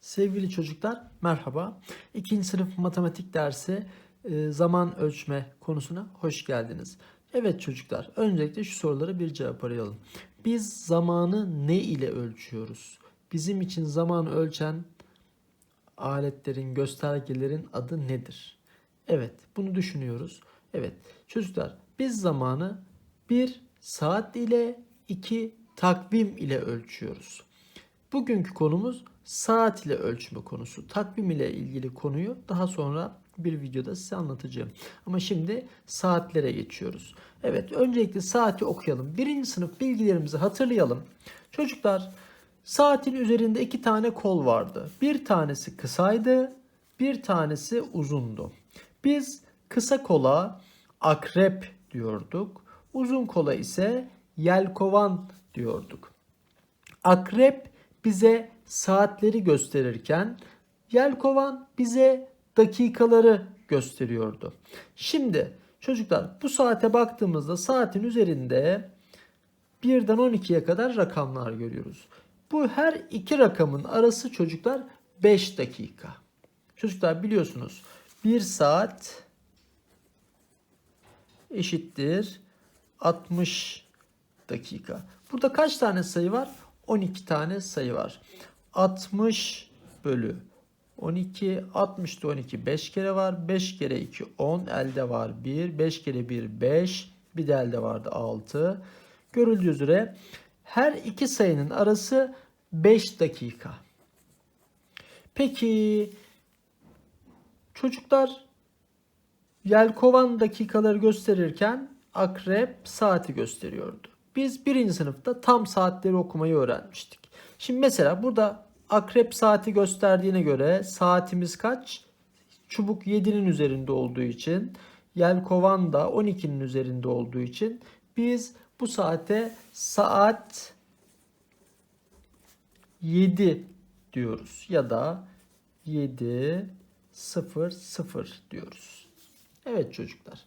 Sevgili çocuklar merhaba. İkinci sınıf matematik dersi e, zaman ölçme konusuna hoş geldiniz. Evet çocuklar öncelikle şu sorulara bir cevap arayalım. Biz zamanı ne ile ölçüyoruz? Bizim için zamanı ölçen aletlerin, göstergelerin adı nedir? Evet bunu düşünüyoruz. Evet çocuklar biz zamanı bir saat ile iki takvim ile ölçüyoruz. Bugünkü konumuz saat ile ölçme konusu. Takvim ile ilgili konuyu daha sonra bir videoda size anlatacağım. Ama şimdi saatlere geçiyoruz. Evet öncelikle saati okuyalım. Birinci sınıf bilgilerimizi hatırlayalım. Çocuklar saatin üzerinde iki tane kol vardı. Bir tanesi kısaydı, bir tanesi uzundu. Biz kısa kola akrep diyorduk. Uzun kola ise yelkovan diyorduk. Akrep bize saatleri gösterirken yelkovan bize dakikaları gösteriyordu. Şimdi çocuklar bu saate baktığımızda saatin üzerinde 1'den 12'ye kadar rakamlar görüyoruz. Bu her iki rakamın arası çocuklar 5 dakika. Çocuklar biliyorsunuz 1 saat eşittir 60 dakika. Burada kaç tane sayı var? 12 tane sayı var. 60 bölü 12, 60'da 12 5 kere var. 5 kere 2 10, elde var 1. 5 kere 1 5, bir de elde vardı 6. Görüldüğü üzere her iki sayının arası 5 dakika. Peki çocuklar yelkovan dakikaları gösterirken akrep saati gösteriyordu. Biz birinci sınıfta tam saatleri okumayı öğrenmiştik. Şimdi mesela burada akrep saati gösterdiğine göre saatimiz kaç? Çubuk 7'nin üzerinde olduğu için yelkovan da 12'nin üzerinde olduğu için biz bu saate saat 7 diyoruz ya da 7 0 0 diyoruz. Evet çocuklar.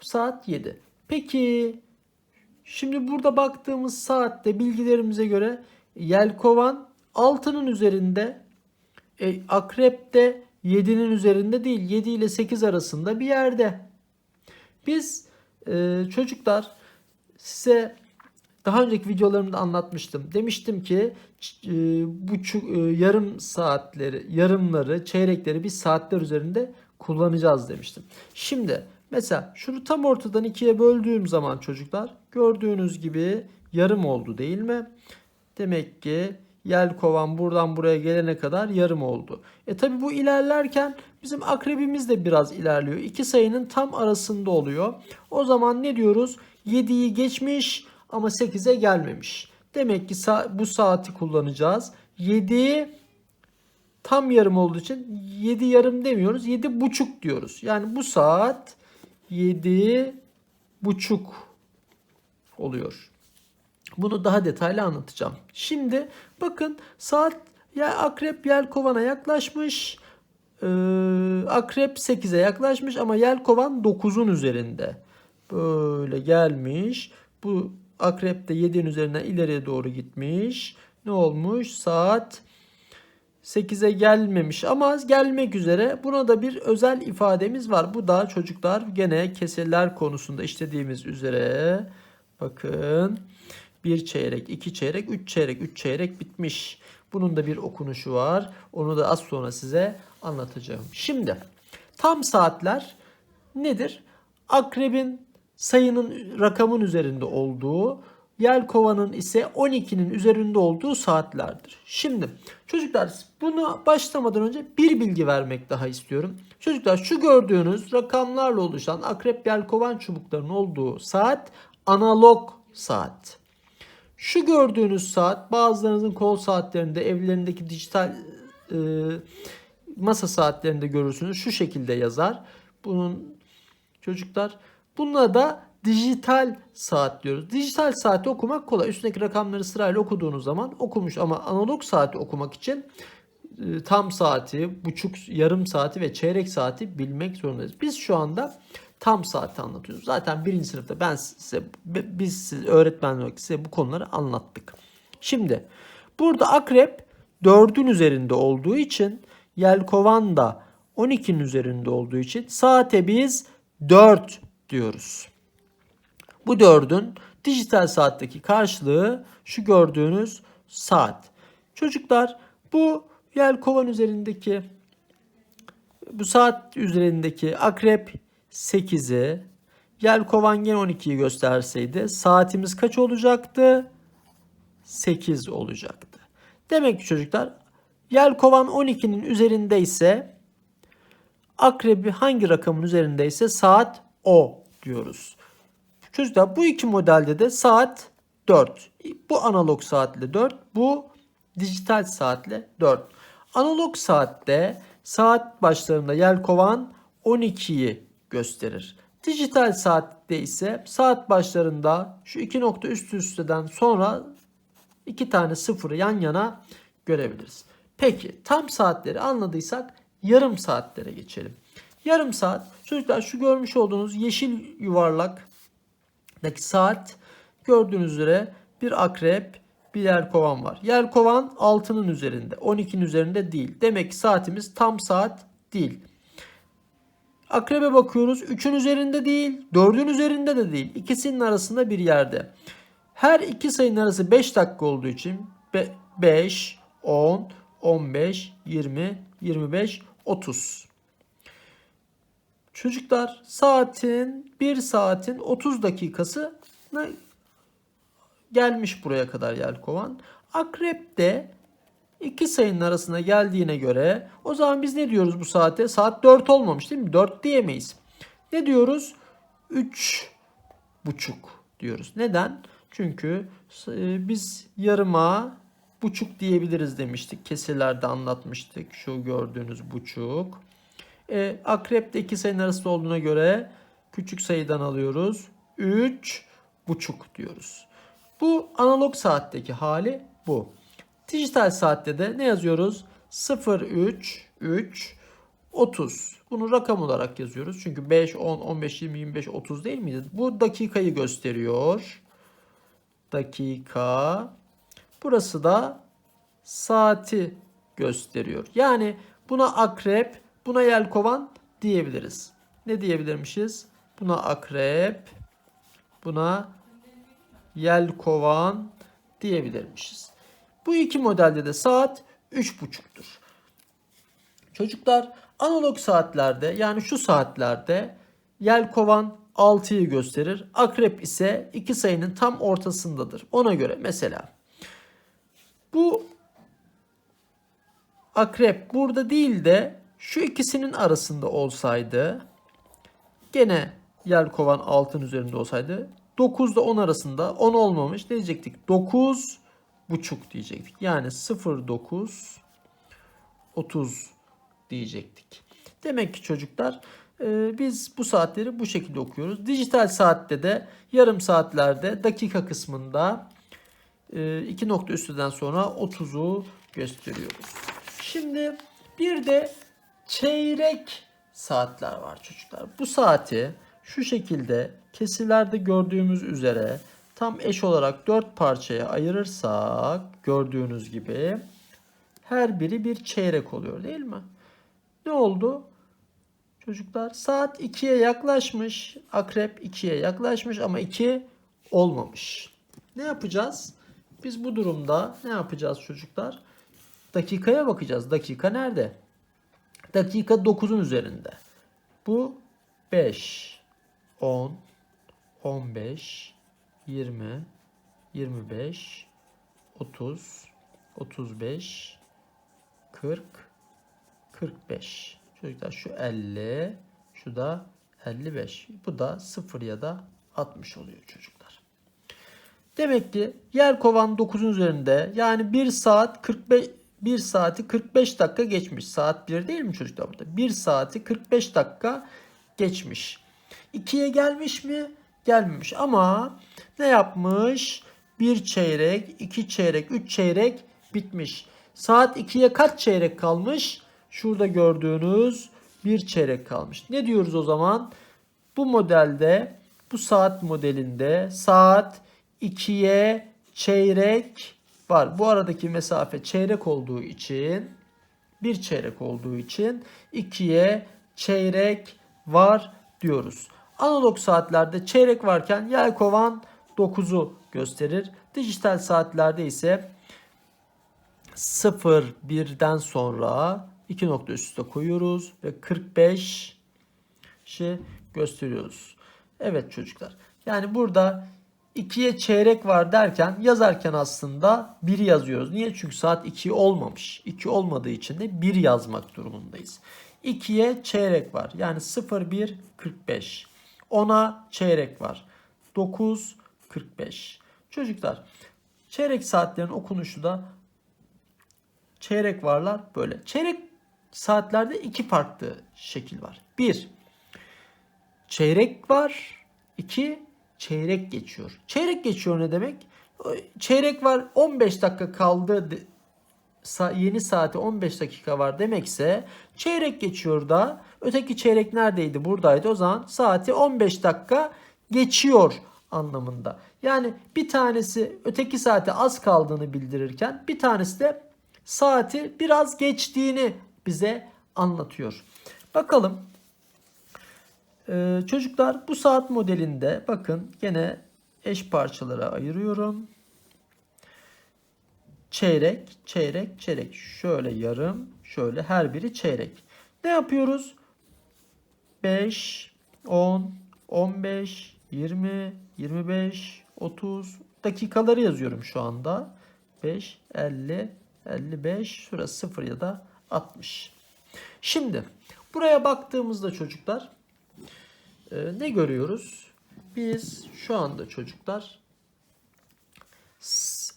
Saat 7. Peki Şimdi burada baktığımız saatte bilgilerimize göre yelkovan 6'nın üzerinde, e, akrep de 7'nin üzerinde değil 7 ile 8 arasında bir yerde. Biz e, çocuklar size daha önceki videolarımda anlatmıştım. Demiştim ki e, bu e, yarım saatleri, yarımları, çeyrekleri biz saatler üzerinde kullanacağız demiştim. Şimdi Mesela şunu tam ortadan ikiye böldüğüm zaman çocuklar gördüğünüz gibi yarım oldu değil mi? Demek ki yel kovan buradan buraya gelene kadar yarım oldu. E tabi bu ilerlerken bizim akrebimiz de biraz ilerliyor. İki sayının tam arasında oluyor. O zaman ne diyoruz? 7'yi geçmiş ama 8'e gelmemiş. Demek ki bu saati kullanacağız. 7 tam yarım olduğu için 7 yarım demiyoruz. 7 buçuk diyoruz. Yani bu saat 7 buçuk oluyor. Bunu daha detaylı anlatacağım. Şimdi bakın saat ya akrep yelkovana yaklaşmış. Ee, akrep 8'e yaklaşmış ama yelkovan 9'un üzerinde. Böyle gelmiş. Bu akrep de 7'nin üzerinden ileriye doğru gitmiş. Ne olmuş? Saat 8'e gelmemiş ama gelmek üzere. Buna da bir özel ifademiz var. Bu da çocuklar gene keseler konusunda işlediğimiz üzere bakın bir çeyrek, iki çeyrek, üç çeyrek, üç çeyrek bitmiş. Bunun da bir okunuşu var. Onu da az sonra size anlatacağım. Şimdi tam saatler nedir? Akrebin sayının rakamın üzerinde olduğu Yelkova'nın ise 12'nin üzerinde olduğu saatlerdir. Şimdi çocuklar bunu başlamadan önce bir bilgi vermek daha istiyorum. Çocuklar şu gördüğünüz rakamlarla oluşan akrep yelkovan çubuklarının olduğu saat analog saat. Şu gördüğünüz saat bazılarınızın kol saatlerinde evlerindeki dijital e, masa saatlerinde görürsünüz. Şu şekilde yazar. Bunun çocuklar bununla da dijital saat diyoruz. Dijital saati okumak kolay. Üstündeki rakamları sırayla okuduğunuz zaman okumuş ama analog saati okumak için e, tam saati, buçuk, yarım saati ve çeyrek saati bilmek zorundayız. Biz şu anda tam saati anlatıyoruz. Zaten birinci sınıfta ben size, biz size öğretmen olarak size bu konuları anlattık. Şimdi burada akrep 4'ün üzerinde olduğu için yelkovan da 12'nin üzerinde olduğu için saate biz 4 diyoruz. Bu 4'ün dijital saatteki karşılığı şu gördüğünüz saat. Çocuklar bu yelkovan üzerindeki bu saat üzerindeki akrep 8'i yelkovan gene 12'yi gösterseydi saatimiz kaç olacaktı? 8 olacaktı. Demek ki çocuklar yelkovan 12'nin üzerinde ise akrebi hangi rakamın üzerindeyse saat o diyoruz. Çocuklar bu iki modelde de saat 4. Bu analog saatle 4, bu dijital saatle 4. Analog saatte saat başlarında yelkovan 12'yi gösterir. Dijital saatte ise saat başlarında şu iki nokta üst üsteden sonra iki tane sıfırı yan yana görebiliriz. Peki tam saatleri anladıysak yarım saatlere geçelim. Yarım saat çocuklar şu görmüş olduğunuz yeşil yuvarlaktaki saat gördüğünüz üzere bir akrep bir yelkovan var. Yelkovan 6'nın üzerinde 12'nin üzerinde değil. Demek ki saatimiz tam saat değil. Akrebe bakıyoruz 3'ün üzerinde değil 4'ün üzerinde de değil. İkisinin arasında bir yerde. Her iki sayının arası 5 dakika olduğu için 5, 10, 15, 20, 25, 30. Çocuklar saatin 1 saatin 30 dakikası gelmiş buraya kadar yelkovan. Akrep de iki sayının arasına geldiğine göre o zaman biz ne diyoruz bu saate? Saat 4 olmamış değil mi? 4 diyemeyiz. Ne diyoruz? 3 buçuk diyoruz. Neden? Çünkü e, biz yarıma buçuk diyebiliriz demiştik. Kesirlerde anlatmıştık. Şu gördüğünüz buçuk. E, akrep de iki sayının arasında olduğuna göre küçük sayıdan alıyoruz. 3 buçuk diyoruz. Bu analog saatteki hali bu. Dijital saatte de ne yazıyoruz? 0, 3, 3, 30. Bunu rakam olarak yazıyoruz. Çünkü 5, 10, 15, 20, 25, 30 değil miydi? Bu dakikayı gösteriyor. Dakika. Burası da saati gösteriyor. Yani buna akrep, buna yelkovan diyebiliriz. Ne diyebilirmişiz? Buna akrep, buna yelkovan diyebilirmişiz. Bu iki modelde de saat 3.30'tur. Çocuklar analog saatlerde yani şu saatlerde yelkovan 6'yı gösterir. Akrep ise iki sayının tam ortasındadır. Ona göre mesela bu akrep burada değil de şu ikisinin arasında olsaydı gene yelkovan altın üzerinde olsaydı 9 ile 10 arasında 10 olmamış diyecektik? 9 buçuk diyecektik. Yani 0.9 30 diyecektik. Demek ki çocuklar e, biz bu saatleri bu şekilde okuyoruz. Dijital saatte de yarım saatlerde dakika kısmında e, iki nokta üstüden sonra 30'u gösteriyoruz. Şimdi bir de çeyrek saatler var çocuklar. Bu saati şu şekilde kesirlerde gördüğümüz üzere tam eş olarak 4 parçaya ayırırsak gördüğünüz gibi her biri bir çeyrek oluyor değil mi? Ne oldu? Çocuklar saat 2'ye yaklaşmış. Akrep 2'ye yaklaşmış ama 2 olmamış. Ne yapacağız? Biz bu durumda ne yapacağız çocuklar? Dakikaya bakacağız. Dakika nerede? Dakika 9'un üzerinde. Bu 5, 10, 15, 20, 25, 30, 35, 40, 45. Çocuklar şu 50, şu da 55. Bu da 0 ya da 60 oluyor çocuklar. Demek ki yer kovan 9'un üzerinde yani 1 saat 45 1 saati 45 dakika geçmiş. Saat 1 değil mi çocuklar burada? 1 saati 45 dakika geçmiş. 2'ye gelmiş mi? Gelmemiş ama ne yapmış? Bir çeyrek, iki çeyrek, üç çeyrek bitmiş. Saat 2'ye kaç çeyrek kalmış? Şurada gördüğünüz bir çeyrek kalmış. Ne diyoruz o zaman? Bu modelde, bu saat modelinde saat 2'ye çeyrek var. Bu aradaki mesafe çeyrek olduğu için bir çeyrek olduğu için 2'ye çeyrek var diyoruz. Analog saatlerde çeyrek varken yelkovan 9'u gösterir. Dijital saatlerde ise 0 birden sonra iki nokta üst üste koyuyoruz ve 45 şey gösteriyoruz. Evet çocuklar. Yani burada 2'ye çeyrek var derken yazarken aslında 1 yazıyoruz. Niye? Çünkü saat 2 olmamış. 2 olmadığı için de 1 yazmak durumundayız. 2'ye çeyrek var. Yani 0 1 45. 10'a çeyrek var. 9 45. Çocuklar çeyrek saatlerin okunuşu da çeyrek varlar böyle. Çeyrek saatlerde iki farklı şekil var. Bir, çeyrek var. İki, çeyrek geçiyor. Çeyrek geçiyor ne demek? Çeyrek var 15 dakika kaldı yeni saate 15 dakika var demekse çeyrek geçiyor da öteki çeyrek neredeydi buradaydı o zaman saati 15 dakika geçiyor anlamında. Yani bir tanesi öteki saate az kaldığını bildirirken bir tanesi de saati biraz geçtiğini bize anlatıyor. Bakalım ee, çocuklar bu saat modelinde bakın gene eş parçalara ayırıyorum. Çeyrek, çeyrek, çeyrek. Şöyle yarım, şöyle her biri çeyrek. Ne yapıyoruz? 5, 10, 15, 20, 25, 30 dakikaları yazıyorum şu anda. 5, 50, 55, şurası 0 ya da 60. Şimdi buraya baktığımızda çocuklar e, ne görüyoruz? Biz şu anda çocuklar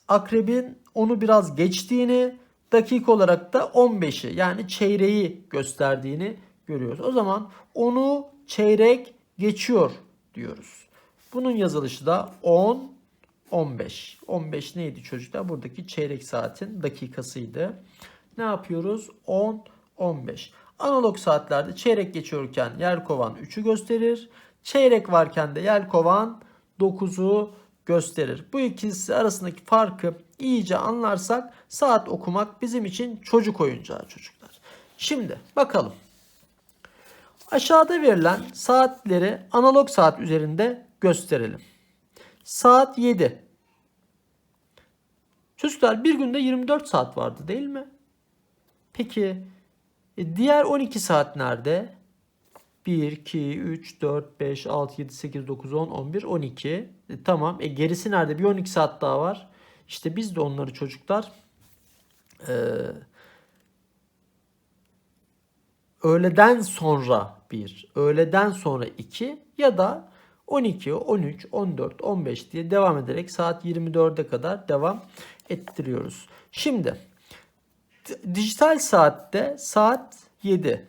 akrebin onu biraz geçtiğini dakika olarak da 15'i yani çeyreği gösterdiğini görüyoruz. O zaman onu çeyrek geçiyor diyoruz. Bunun yazılışı da 10 15. 15 neydi çocuklar? Buradaki çeyrek saatin dakikasıydı. Ne yapıyoruz? 10 15. Analog saatlerde çeyrek geçiyorken yer kovan 3'ü gösterir. Çeyrek varken de yer kovan 9'u gösterir. Bu ikisi arasındaki farkı iyice anlarsak saat okumak bizim için çocuk oyuncağı çocuklar. Şimdi bakalım. Aşağıda verilen saatleri analog saat üzerinde gösterelim. Saat 7. Çocuklar bir günde 24 saat vardı değil mi? Peki e, diğer 12 saat nerede? 1, 2, 3, 4, 5, 6, 7, 8, 9, 10, 11, 12. E, tamam. E, gerisi nerede? Bir 12 saat daha var. İşte biz de onları çocuklar e, öğleden sonra 1, öğleden sonra 2 ya da 12, 13, 14, 15 diye devam ederek saat 24'e kadar devam ettiriyoruz. Şimdi dijital saatte saat 7.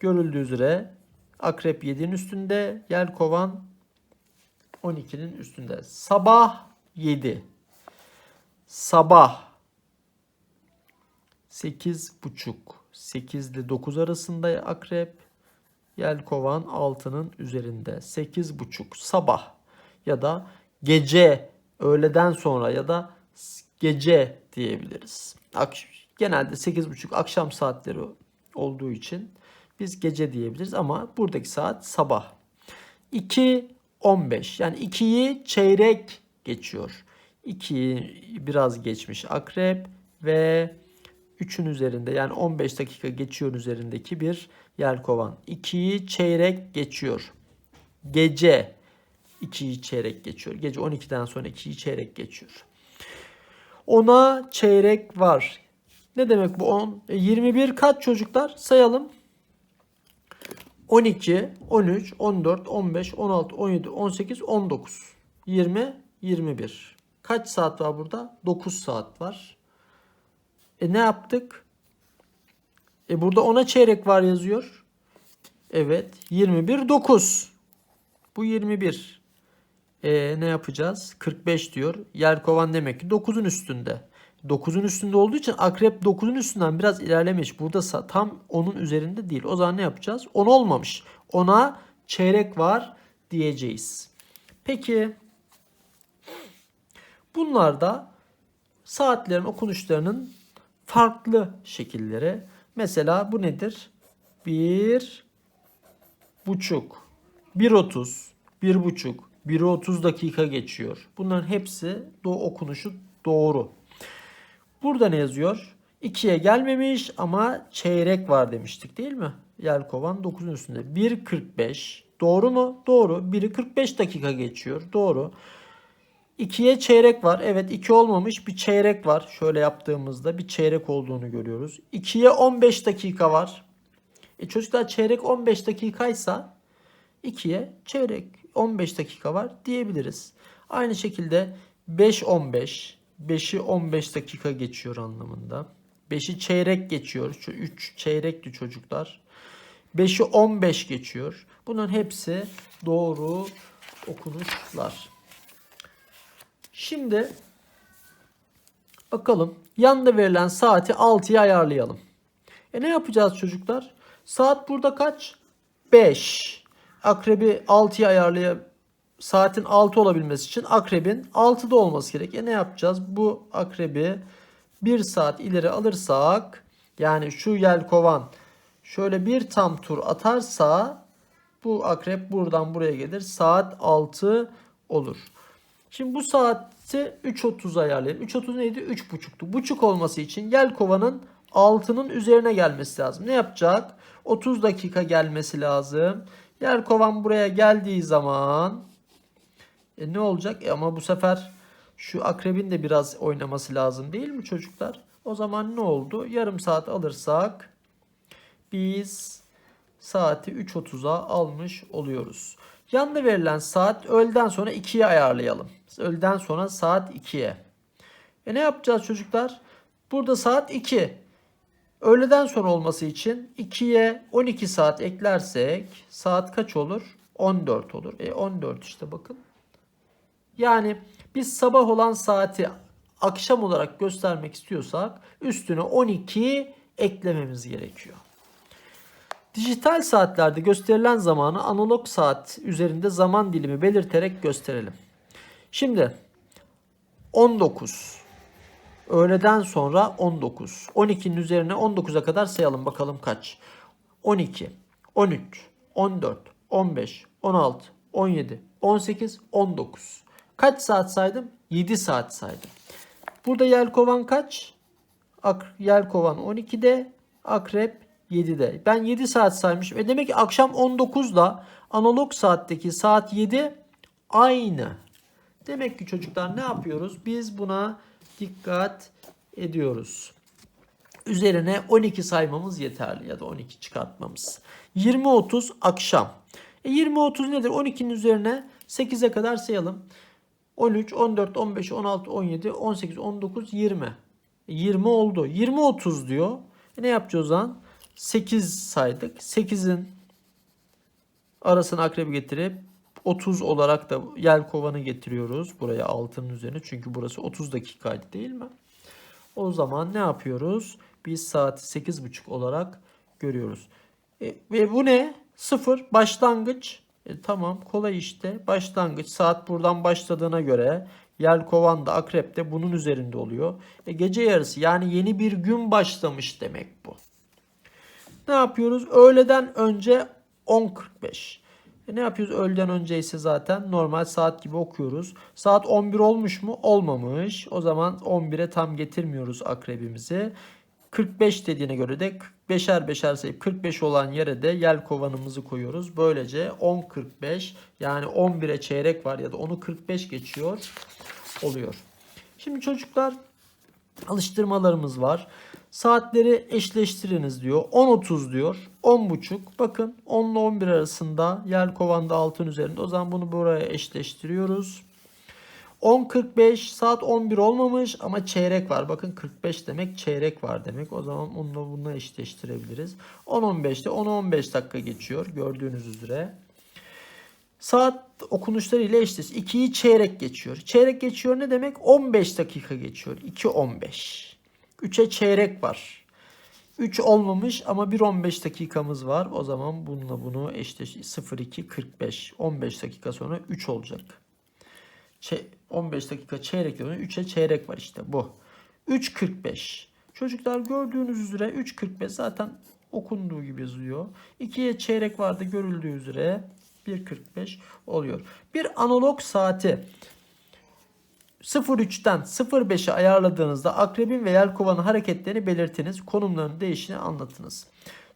Görüldüğü üzere akrep 7'nin üstünde, yelkovan 12'nin üstünde. Sabah 7. Sabah 8 buçuk. 8 ile 9 arasında akrep. Yelkovan 6'nın üzerinde. 8 buçuk sabah ya da gece öğleden sonra ya da gece diyebiliriz. Genelde 8.30 akşam saatleri olduğu için biz gece diyebiliriz ama buradaki saat sabah. 2.15 yani 2'yi çeyrek geçiyor. 2'yi biraz geçmiş akrep ve 3'ün üzerinde yani 15 dakika geçiyor üzerindeki bir yelkovan. 2'yi çeyrek geçiyor. Gece 2'yi çeyrek geçiyor. Gece 12'den sonra 2'yi çeyrek geçiyor. Ona çeyrek var. Ne demek bu 10? E 21 kaç çocuklar? Sayalım. 12, 13, 14, 15, 16, 17, 18, 19, 20, 21. Kaç saat var burada? 9 saat var. E ne yaptık? E burada 10'a çeyrek var yazıyor. Evet. 21, 9. Bu 21. E ne yapacağız? 45 diyor. Yer kovan demek ki 9'un üstünde. 9'un üstünde olduğu için akrep 9'un üstünden biraz ilerlemiş. Burada tam 10'un üzerinde değil. O zaman ne yapacağız? 10 olmamış. 10'a çeyrek var diyeceğiz. Peki bunlarda saatlerin okunuşlarının farklı şekilleri. Mesela bu nedir? Bir buçuk, bir otuz, bir buçuk, bir otuz dakika geçiyor. Bunların hepsi do okunuşu doğru. Burada ne yazıyor? 2'ye gelmemiş ama çeyrek var demiştik değil mi? Yelkovan 9'un üstünde. 1.45 doğru mu? Doğru. 1'i 45 dakika geçiyor. Doğru. 2'ye çeyrek var. Evet 2 olmamış bir çeyrek var. Şöyle yaptığımızda bir çeyrek olduğunu görüyoruz. 2'ye 15 dakika var. E çocuklar çeyrek 15 dakikaysa 2'ye çeyrek 15 dakika var diyebiliriz. Aynı şekilde 5 15 5'i 15 dakika geçiyor anlamında. 5'i çeyrek geçiyor. Şu 3 çeyrekti çocuklar. 5'i 15 geçiyor. Bunların hepsi doğru okunuşlar. Şimdi bakalım yanda verilen saati 6'ya ayarlayalım. E ne yapacağız çocuklar? Saat burada kaç? 5. Akrebi 6'ya ayarlayıp saatin 6 olabilmesi için akrebin 6'da olması gerek. E ne yapacağız? Bu akrebi 1 saat ileri alırsak yani şu yelkovan şöyle bir tam tur atarsa bu akrep buradan buraya gelir. Saat 6 olur. Şimdi bu saati 3.30 ayarlayalım. 3.30 neydi? 3.30'tu. Buçuk olması için yelkovanın 6'nın üzerine gelmesi lazım. Ne yapacak? 30 dakika gelmesi lazım. Yelkovan buraya geldiği zaman e ne olacak? E ama bu sefer şu akrebin de biraz oynaması lazım değil mi çocuklar? O zaman ne oldu? Yarım saat alırsak biz saati 3.30'a almış oluyoruz. Yanda verilen saat öğleden sonra 2'ye ayarlayalım. Öğleden sonra saat 2'ye. E ne yapacağız çocuklar? Burada saat 2. Öğleden sonra olması için 2'ye 12 saat eklersek saat kaç olur? 14 olur. E 14 işte bakın. Yani biz sabah olan saati akşam olarak göstermek istiyorsak üstüne 12 eklememiz gerekiyor. Dijital saatlerde gösterilen zamanı analog saat üzerinde zaman dilimi belirterek gösterelim. Şimdi 19 öğleden sonra 19 12'nin üzerine 19'a kadar sayalım bakalım kaç. 12 13 14 15 16 17 18 19 Kaç saat saydım? 7 saat saydım. Burada yelkovan kaç? Ak yelkovan 12'de, akrep 7'de. Ben 7 saat saymışım. E demek ki akşam 19'da analog saatteki saat 7 aynı. Demek ki çocuklar ne yapıyoruz? Biz buna dikkat ediyoruz. Üzerine 12 saymamız yeterli ya da 12 çıkartmamız. 20-30 akşam. E 20-30 nedir? 12'nin üzerine 8'e kadar sayalım. 13, 14, 15, 16, 17, 18, 19, 20. 20 oldu. 20, 30 diyor. E ne yapacağız zaman? 8 saydık. 8'in arasını akrebi getirip 30 olarak da yel kovanı getiriyoruz. Buraya altının üzerine. Çünkü burası 30 dakikaydı değil mi? O zaman ne yapıyoruz? Biz saati 8.30 olarak görüyoruz. E, ve bu ne? 0 başlangıç. E, tamam kolay işte. Başlangıç saat buradan başladığına göre Yelkovan da Akrep de bunun üzerinde oluyor. E, gece yarısı yani yeni bir gün başlamış demek bu. Ne yapıyoruz? Öğleden önce 10.45. E ne yapıyoruz? Öğleden önce ise zaten normal saat gibi okuyoruz. Saat 11 olmuş mu? Olmamış. O zaman 11'e tam getirmiyoruz akrebimizi. 45 dediğine göre de 45'er beşer sayıp 45 olan yere de yel kovanımızı koyuyoruz. Böylece 10.45 yani 11'e çeyrek var ya da onu 45 geçiyor oluyor. Şimdi çocuklar alıştırmalarımız var. Saatleri eşleştiriniz diyor. 10.30 diyor. 10.30. Bakın 10 ile 11 arasında yel kovanda altın üzerinde. O zaman bunu buraya eşleştiriyoruz. 10.45 saat 11 olmamış ama çeyrek var. Bakın 45 demek çeyrek var demek. O zaman onunla bunu eşleştirebiliriz. 10.15'te 10-15 dakika geçiyor gördüğünüz üzere. Saat okunuşları ile eşleş. 2'yi çeyrek geçiyor. Çeyrek geçiyor ne demek? 15 dakika geçiyor. 2.15. 3'e çeyrek var. 3 olmamış ama 1.15 dakikamız var. O zaman bununla bunu eşleş 02.45. 15 dakika sonra 3 olacak. 15 dakika çeyrek diyor. 3'e çeyrek var işte bu. 3.45. Çocuklar gördüğünüz üzere 3.45 zaten okunduğu gibi yazıyor. 2'ye çeyrek vardı görüldüğü üzere 1.45 oluyor. Bir analog saati 03'ten 05'e ayarladığınızda akrebin ve yelkovanın hareketlerini belirtiniz. Konumlarının değişini anlatınız.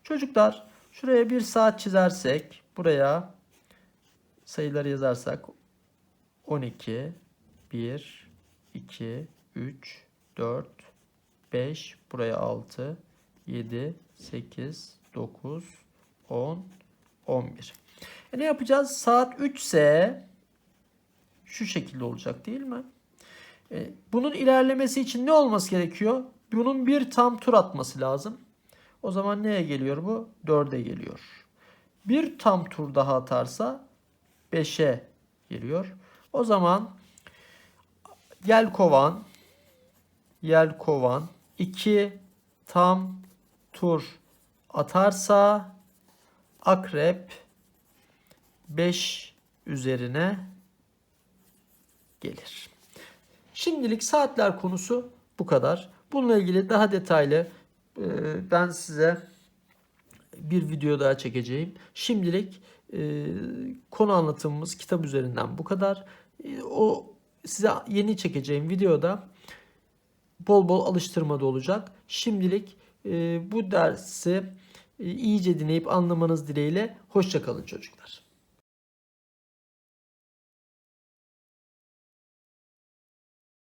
Çocuklar şuraya bir saat çizersek buraya sayıları yazarsak 12 1 2 3 4 5 buraya 6 7 8 9 10 11. E ne yapacağız? Saat 3 ise şu şekilde olacak değil mi? E, bunun ilerlemesi için ne olması gerekiyor? Bunun bir tam tur atması lazım. O zaman neye geliyor bu? 4'e geliyor. Bir tam tur daha atarsa 5'e geliyor. O zaman yelkovan yelkovan 2 tam tur atarsa akrep 5 üzerine gelir. Şimdilik saatler konusu bu kadar. Bununla ilgili daha detaylı e, ben size bir video daha çekeceğim. Şimdilik e, konu anlatımımız kitap üzerinden bu kadar. E, o size yeni çekeceğim videoda bol bol alıştırma da olacak. Şimdilik e, bu dersi e, iyice dinleyip anlamanız dileğiyle. Hoşçakalın çocuklar.